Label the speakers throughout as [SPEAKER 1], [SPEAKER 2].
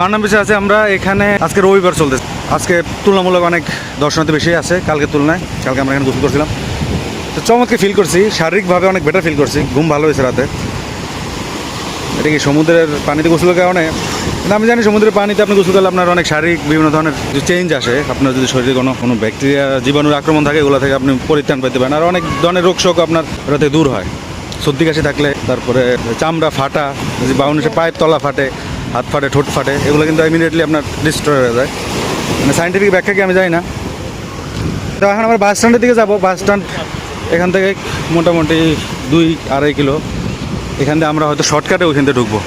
[SPEAKER 1] পান্নাম বিচে আছে, আমরা এখানে আজকে রবিবার চলতেছে। আজকে তুলনামূলক অনেক দর্শনার্থী বেশি আছে কালকে তুলনায়, কালকে আমরা এখানে গোসল করছিলাম। তো চমৎকে ফিল করছি, শারীরিকভাবে অনেক বেটার ফিল করছি, ঘুম ভালো হয়েছে রাতে। এটা কি সমুদ্রের পানিতে গোসলের কারণে? আমি জানি সমুদ্রের পানিতে আপনি গোসল করলে আপনার অনেক শারীরিক বিভিন্ন ধরনের চেঞ্জ আসে, আপনার যদি শরীরে কোনো কোনো ব্যাকটেরিয়া জীবাণুর আক্রমণ থাকে, এগুলো থেকে আপনি পরিত্রাণ পেতে পারেন। আর অনেক ধরনের রোগ শোক আপনার থেকে দূর হয়। সর্দি কাশি থাকলে, তারপরে চামড়া ফাটা, যে বাউন্সে পায়ের তলা ফাটে হাত ফাটে, ঠোঁট ফাটে, এগুলো কিন্তু ইমিডিয়েটলি আপনার ডিস্ট্রয় হয়ে যায়। মানে সাইন্টিফিক ব্যাখ্যা কি আমি জানি না। তো এখন আমরা বাস স্ট্যান্ডের দিকে যাব। বাস স্ট্যান্ড এখান থেকে মোটামুটি দুই আড়াই কিলো। এখান থেকে আমরা হয়তো শর্টকাটে ওইখান থেকে ঢুকবো।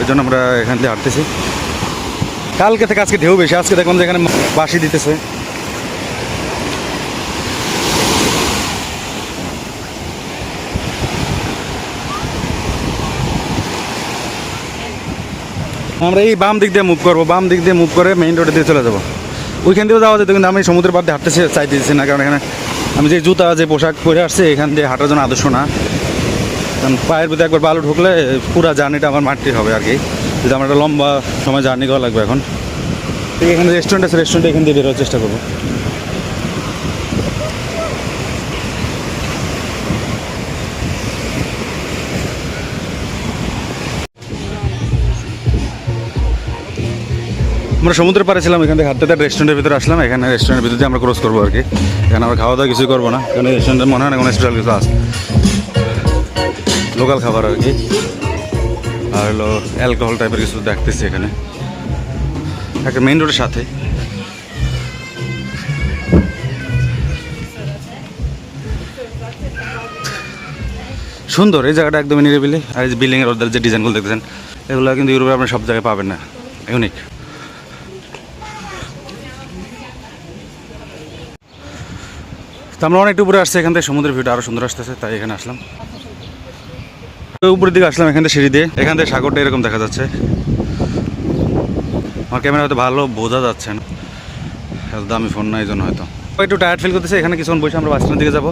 [SPEAKER 1] এই জন্য আমরা এখান থেকে হাঁটতেছি। কালকে থেকে আজকে ঢেউ বেশি। আজকে দেখলাম যে এখানে বাসি দিতেছে। আমরা এই বাম দিক দিয়ে মুভ করব, বাম দিক দিয়ে মুভ করে মেইন রোডে দিয়ে চলে যাব। ওইখান দিয়েও যাওয়া যেত, কিন্তু আমি সমুদ্রের পাড়ে হাঁটতে চাইতেছি না, কারণ এখানে আমি যে জুতা, যে পোশাক পরে আসছে, এখান দিয়ে হাঁটার জন্য আদর্শ না। কারণ পায়ের ভিতরে একবার বালু ঢুকলে পুরো জার্নিটা আমার মাটি হবে আর কি। যদি আমার একটা লম্বা সময় জার্নি করা লাগবে এখন। এখানে রেস্টুরেন্ট আছে রেস্টুরেন্টে এখান দিয়ে বেরোর চেষ্টা করব। আমরা সমুদ্রের পাড়ে ছিলাম, এখান থেকে হাঁটতে হাঁটতে রেস্টুরেন্টের ভিতরে আসলাম। এখানে রেস্টুরেন্টের ভিতরে আমরা ক্রস করব আর কি। এখানে আমরা খাওয়া দাওয়া কিছুই করব না। কারণ রেস্টুরেন্টে মনে হয় না কোনো স্পেশাল কিছু আছে। লোকাল খাবার আর কি। আর হলো অ্যালকোহল টাইপের কিছু দেখতেছি এখানে। একটা মেন রোডের সাথে। সুন্দর, এই জায়গাটা একদমই নিরিবিলি। আর এই বিল্ডিংয়ের ওদের যে ডিজাইনগুলো দেখতেছেন, এগুলো কিন্তু ইউরোপে আপনি সব জায়গায় পাবেন না। ইউনিক তো আমরা অনেকটা উপরে আসছি, এখান থেকে সমুদ্রের ভিউটা আরও সুন্দর আসতেছে, তাই এখানে আসলাম। উপরের দিকে আসলাম, এখান থেকে সিঁড়ি দিয়ে। এখান থেকে সাগরটা এরকম দেখা যাচ্ছে। আমার ক্যামেরা হয়তো ভালো বোঝা যাচ্ছে না। এত দামি ফোন না এই জন্য হয়তো। একটু টায়ার্ড ফিল করতেছে, এখানে কিছুক্ষণ বসে আমরা বাস স্ট্যান্ড দিকে যাব।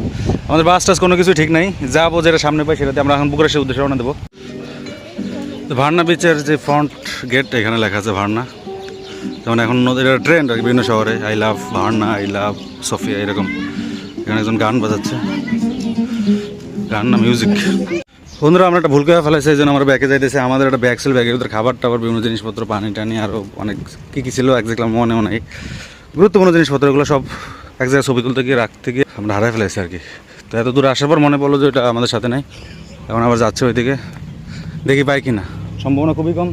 [SPEAKER 1] আমাদের বাস টাস কোনো কিছু ঠিক নাই। যাব যেটা সামনে পাই সেটাতে আমরা এখন বুকুরেশের উদ্দেশ্যে রওনা দেবো। ভার্না বিচের যে ফ্রন্ট গেট এখানে লেখা আছে ভার্না। যেমন এখন নদীর ট্রেন্ড আর বিভিন্ন শহরে I love Varna I love Safiya এরকম। এখানে একজন গান বাজাচ্ছে। গান না মিউজিক বন্ধুরা, আমরা একটা ভুল করে ফেলেছি এই জন্য আমরা ব্যাগে যাইতেছি। আমাদের একটা ব্যাগ ছিল ব্যাগের ভিতরে খাবার টাবার, বিভিন্ন জিনিসপত্র, পানি টানি আরও অনেক কী কী ছিল একজাক্টলি আমার মনেও নাই। গুরুত্বপূর্ণ জিনিসপত্রগুলো সব এক জায়গায় ছবি তুলতে গিয়ে রাখতে গিয়ে আমরা হারাই ফেলেছি আর কি। তো এত দূর আসার পর মনে পড়ল যে এটা আমাদের সাথে নাই। এখন আবার যাচ্ছে ওইদিকে। দেখি পাই কি না সম্ভাবনা খুবই কম,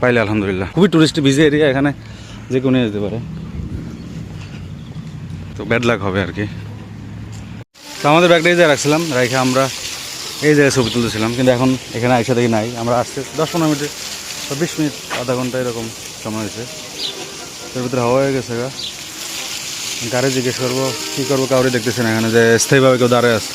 [SPEAKER 1] পাইলে আলহামদুলিল্লাহ। খুবই টুরিস্ট বিজি এরিয়া এখানে, যে কোনো যেতে পারে। তো ব্যাড লাক হবে আর কি। তো আমাদের ব্যাগটা এই জায়গায় রাখছিলাম রেখে আমরা এই জায়গায় ছবি তুলতেছিলাম, কিন্তু এখন এখানে আইসা দেখি নাই। আমরা আসতে দশ পনেরো মিনিট বিশ মিনিট, আধা ঘণ্টা এরকম সময় হয়েছে। তার ভিতরে হাওয়া হয়ে গেছে গা। গাড়ি জিজ্ঞেস করব, কী করব, কাউরে দেখতেছি না এখানে যে স্থায়ীভাবে কেউ দাঁড়ায় আছে।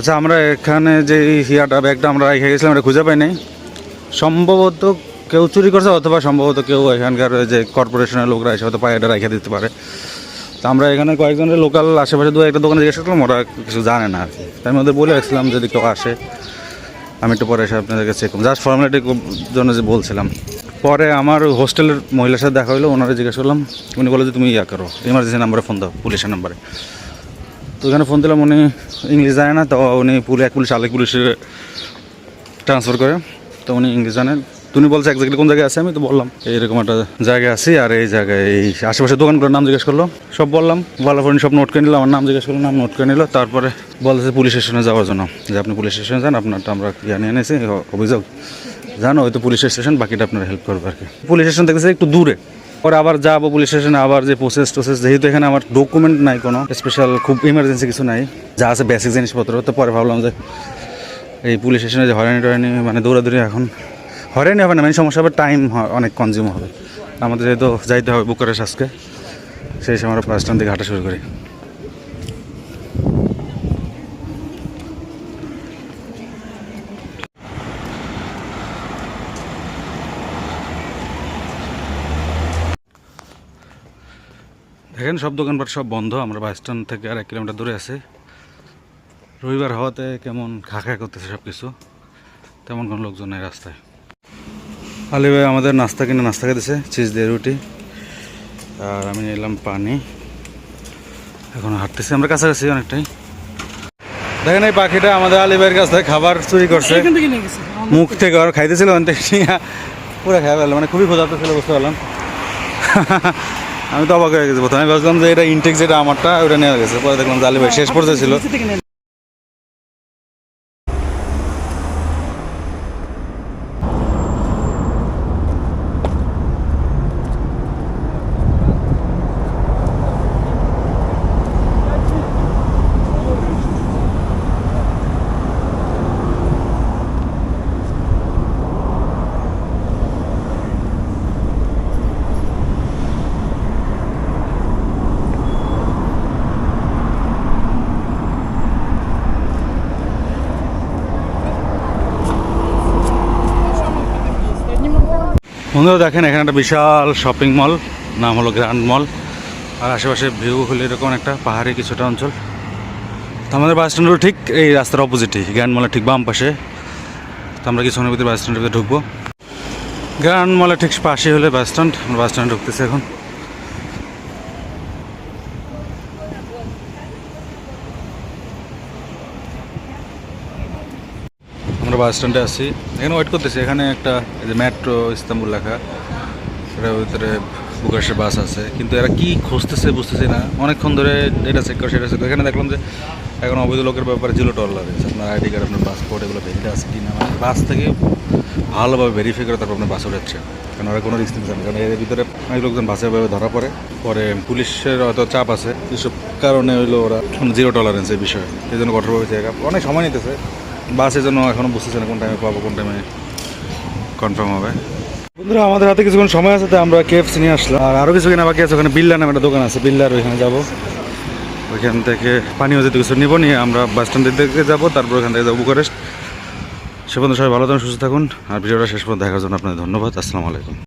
[SPEAKER 1] আচ্ছা আমরা এখানে যে হিয়াটা, ব্যাগটা আমরা রেখে গেছিলাম, এটা খুঁজে পাই নাই সম্ভবত কেউ চুরি করছে অথবা সম্ভবত কেউ এখানকার যে কর্পোরেশনের লোকরা এসে হয়তো পায়ে এটা রেখে দিতে পারে। তো আমরা এখানে কয়েকজনের লোকাল আশেপাশে দু একটা দোকানে জিজ্ঞেস করলাম, ওরা কিছু জানে না আর কি। তাই মধ্যে বলে রাখছিলাম, যদি কেউ আসে, আমি একটু পরে এসে আপনাদেরকে চেক করব। জাস্ট ফর্মালিটির জন্য যে বলছিলাম। পরে আমার হোস্টেলের মহিলার সাথে দেখা হলো ওনারা জিজ্ঞেস করলাম, উনি বলে যে, তুমি ইয়া করো ইমার্জেন্সি নাম্বারে ফোন দাও, পুলিশের নাম্বারে তো ওখানে ফোন দিলাম, উনি ইংলিশ জানে না, তো উনি পুলিশ, এক পুলিশ, আরেক পুলিশে ট্রান্সফার করে। তো উনি ইংলিশ জানেন তুমি বলছে একজাক্টলি কোন জায়গায় আছে, আমি তো বললাম, এইরকম একটা জায়গায় আছি, আর এই জায়গায় এই আশেপাশে দোকানগুলোর নাম জিজ্ঞেস করল। সব বললাম ভালো করে সব নোট করে নিলাম আমার নাম জিজ্ঞেস করল, নাম নোট করে নিল। তারপরে বলছে পুলিশ স্টেশনে যাওয়ার জন্য। যে আপনি পুলিশ স্টেশনে যান, আপনারটা আমরা জানিয়ে এনেছি অভিযোগ। জানো হয়তো পুলিশ স্টেশন বাকিটা আপনার হেল্প করবে আর কি। পুলিশ স্টেশন দেখতেছে একটু দূরে। পরে আবার যাব পুলিশ স্টেশনে আবার যে প্রসেস টোসেস যেহেতু এখানে আমার ডকুমেন্ট নাই কোনো স্পেশাল খুব ইমার্জেন্সি কিছু নাই, যা আছে বেসিক জিনিসপত্র, তো পরে ভাবলাম যে এই পুলিশ স্টেশনে যে হয়রানি টরানি মানে দৌড়াদৌড়ি এখন, হয়রানি হবে না মানে সমস্যা হবে টাইম অনেক কনজিউম হবে। আমাদের যেহেতু যাইতে হবে বুকারেশ আজকে, সেই সময় আমরা বাস স্ট্যান্ড থেকে হাঁটা শুরু করি। এখানে সব দোকানপাট সব বন্ধ। আমরা বাস স্ট্যান্ড থেকে আর এক কিলোমিটার দূরে আছি। রবিবার হওয়াতে কেমন খা খা করতেছে সব কিছু তেমন কোনো লোকজন নেই রাস্তায়। আলি ভাই আমাদের নাস্তা কিনে নাস্তা খেতেছে চিজ দিয়ে রুটি। আর আমি নিলাম পানি। এখন হাঁটতেছি আমরা কাছাকাছি অনেকটাই। দেখেন এই পাখিটা আমাদের আলি ভাইয়ের কাছ থেকে খাবার চুরি করছে। মুখ থেকে আর খাইতেছিল পুরো খাই ফেলল মানে খুবই ক্ষুধার্ত ছিল বুঝতে পারলাম। আমি তো অবাক হয়ে গেছি। প্রথমে ভাবছিলাম যে এটা ইনটেক যেটা আমারটা, ওটা নেওয়া গেছে। পরে দেখলাম আলি ভাই শেষ পর্যায়ে ছিল। বন্ধুরা দেখেন, এখানে একটা বিশাল শপিং মল নাম হলো গ্র্যান্ড মল আর আশেপাশে ভিউ হলে এরকম একটা পাহাড়ি কিছুটা অঞ্চল। তো আমাদের বাস স্ট্যান্ডের ঠিক এই রাস্তার অপোজিটই গ্র্যান্ড মলের ঠিক বাম পাশে। তো আমরা কিছুক্ষণের ভিতরে বাস স্ট্যান্ডের ভিতরে ঢুকবো। গ্র্যান্ড মলের ঠিক পাশে হলে বাস স্ট্যান্ড আমরা বাস স্ট্যান্ডে ঢুকতেছি এখন। আমরা বাস স্ট্যান্ডে আছি। এখানে ওয়েট করতেছি। এখানে একটা মেট্রো ইস্তাম্বুল লেখা। এটার ভিতরে বুকাশের বাস আছে। কিন্তু এরা কি খুঁজতেছে বুঝতেছি না। অনেকক্ষণ ধরে এটা চেক করে, সেটা চেক করে। এখানে দেখলাম যে এখন অবৈধ লোকের ব্যাপারে জিরো টলার আছে আপনার আইডি কার্ড আপনার পাসপোর্ট এগুলো ভেরিফাই আছে কি না? মানে বাস থেকে ভালোভাবে ভেরিফাই করে তারপর আপনার বাস উঠাচ্ছে কারণ ওরা কোনো রিস্ক নিচ্ছে না। কারণ এর ভিতরে অনেক লোকজন বাসে ভাবে ধরা পড়ে। পরে পুলিশের হয়তো চাপ আছে। এসব কারণে হইল ওরা জিরো টলারেন্স এই বিষয়ে। এই জন্য কঠোরভাবে চেক অনেক সময় নিতেছে। বাসের জন্য এখনও বুঝতেছে না কোন টাইমে পাবো, কোন টাইমে কনফার্ম হবে। বন্ধুরা, আমাদের হাতে কিছুক্ষণ সময় আছে তাই আমরা কেএফসি নিয়ে আসলাম। আর আরও কিছু কিনা বাকি আছে, ওখানে বিল্লা নামে একটা দোকান আছে, বিল্লার ওইখানে যাব। ওইখান থেকে পানীয় যেতে কিছু নিবো, নিয়ে আমরা বাস স্ট্যান্ডের দিকে যাব, তারপর ওখান থেকে যাব বুকারেস্ট সে পর্যন্ত সবাই ভালো থাকুন, সুস্থ থাকুন, আর ভিডিওটা শেষ পর্যন্ত দেখার জন্য আপনাদের ধন্যবাদ, আসসালামু আলাইকুম।